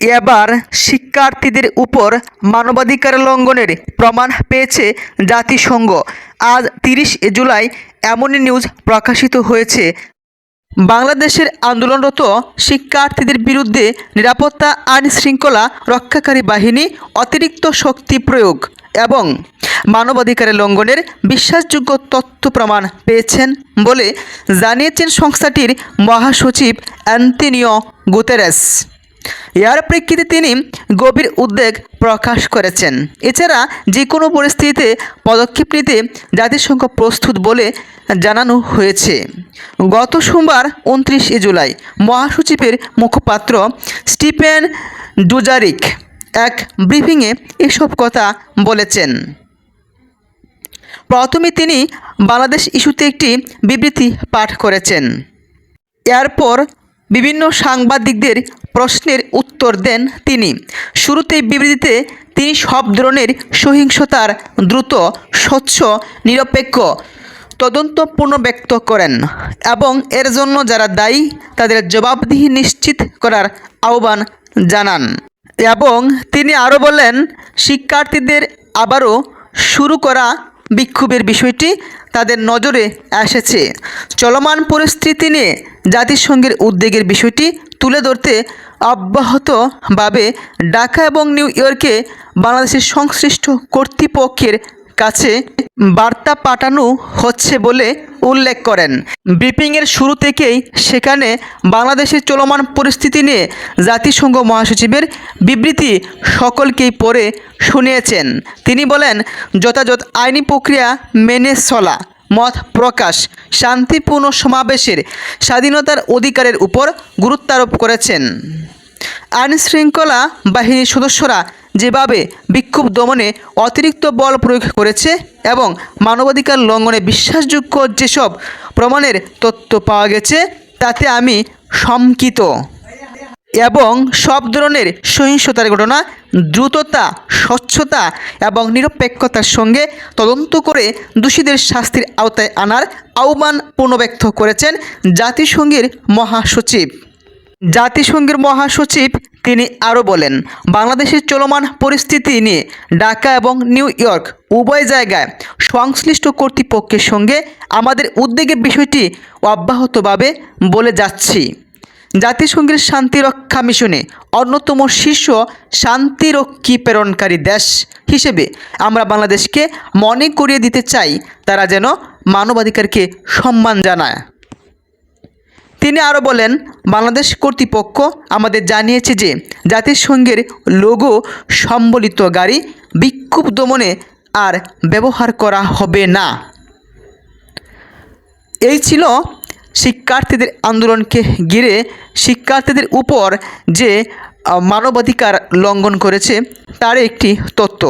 এবার শিক্ষার্থীদের উপর মানবাধিকার লঙ্ঘনের প্রমাণ পেয়েছে জাতিসংঘ। আজ তিরিশ জুলাই এমনই নিউজ প্রকাশিত হয়েছে। বাংলাদেশের আন্দোলনরত শিক্ষার্থীদের বিরুদ্ধে নিরাপত্তা আইন শৃঙ্খলা রক্ষাকারী বাহিনী অতিরিক্ত শক্তি প্রয়োগ এবং মানবাধিকারের লঙ্ঘনের বিশ্বাসযোগ্য তথ্য প্রমাণ পেয়েছেন বলে জানিয়েছেন সংস্থাটির মহাসচিব অ্যান্টনিও গুতেরেস। এর প্রেক্ষিতে তিনি গভীর উদ্বেগ প্রকাশ করেছেন। এছাড়া যে কোনো পরিস্থিতিতে পদক্ষেপ নিতে জাতিসংঘ প্রস্তুত বলে জানানো হয়েছে। গত সোমবার উনত্রিশে জুলাই মহাসচিবের মুখপাত্র স্টিফেন ডুজারিক এক ব্রিফিংয়ে এসব কথা বলেছেন। প্রথমে তিনি বাংলাদেশ ইস্যুতে একটি বিবৃতি পাঠ করেছেন। এরপর বিভিন্ন সাংবাদিকদের প্রশ্নের উত্তর দেন তিনি। শুরুতেই বিবৃতিতে তিনি সব ধরনের সহিংসতার দ্রুত, স্বচ্ছ, নিরপেক্ষ তদন্ত পুনর্ব্যক্ত করেন এবং এর জন্য যারা দায়ী, তাদের জবাবদিহি নিশ্চিত করার আহ্বান জানান। এবং তিনি আরও বলেন, শিক্ষার্থীদের আবারও শুরু করা বিক্ষোভের বিষয়টি তাদের নজরে এসেছে। চলমান পরিস্থিতি নিয়ে জাতিসংঘের উদ্বেগের বিষয়টি তুলে ধরতে অব্যাহতভাবে ঢাকা এবং নিউ ইয়র্কে বাংলাদেশের সংশ্লিষ্ট কর্তৃপক্ষের কাছে বার্তা পাঠানো হচ্ছে বলে উল্লেখ করেন। ব্রিফিংয়ের শুরু থেকেই সেখানে বাংলাদেশের চলমান পরিস্থিতি নিয়ে জাতিসংঘ মহাসচিবের বিবৃতি সকলকেই পড়ে শুনিয়েছেন। তিনি বলেন, যথাযথ আইনি প্রক্রিয়া মেনে চলা, মত প্রকাশ, শান্তিপূর্ণ সমাবেশের স্বাধীনতার অধিকারের উপর গুরুত্ব আরোপ করেছেন। আইনশৃঙ্খলা বাহিনীর সদস্যরা যেভাবে বিক্ষোভ দমনে অতিরিক্ত বল প্রয়োগ করেছে এবং মানবাধিকার লঙ্ঘনে বিশ্বাসযোগ্য যেসব প্রমাণের তথ্য পাওয়া গেছে, তাতে আমি শঙ্কিত। এবং সব ধরনের সহিংসতার ঘটনা, দ্রুততা, স্বচ্ছতা এবং নিরপেক্ষতার সঙ্গে তদন্ত করে দোষীদের শাস্তির আওতায় আনার আহ্বান পুনর্ব্যক্ত করেছেন জাতিসংঘের মহাসচিব। জাতিসংঘের মহাসচিব তিনি আরও বলেন, বাংলাদেশের চলমান পরিস্থিতি নিয়ে ঢাকা এবং নিউ ইয়র্ক উভয় জায়গায় সংশ্লিষ্ট কর্তৃপক্ষের সঙ্গে আমাদের উদ্বেগের বিষয়টি অব্যাহতভাবে বলে যাচ্ছি। জাতিসংঘের শান্তিরক্ষা মিশনে অন্যতম শীর্ষ শান্তিরক্ষী প্রেরণকারী দেশ হিসেবে আমরা বাংলাদেশকে মনে করিয়ে দিতে চাই। তারা যেন মানবাধিকারকে সম্মান জানায়। তিনি আরও বলেন, বাংলাদেশ কর্তৃপক্ষ আমাদের জানিয়েছে যে জাতিসংঘের লোগো সম্বলিত গাড়ি বিক্ষোভ দমনে আর ব্যবহার করা হবে না। এই ছিল শিক্ষার্থীদের আন্দোলনকে ঘিরে, শিক্ষার্থীদের উপর যে মানবাধিকার লঙ্ঘন করেছে, তার একটি তথ্য।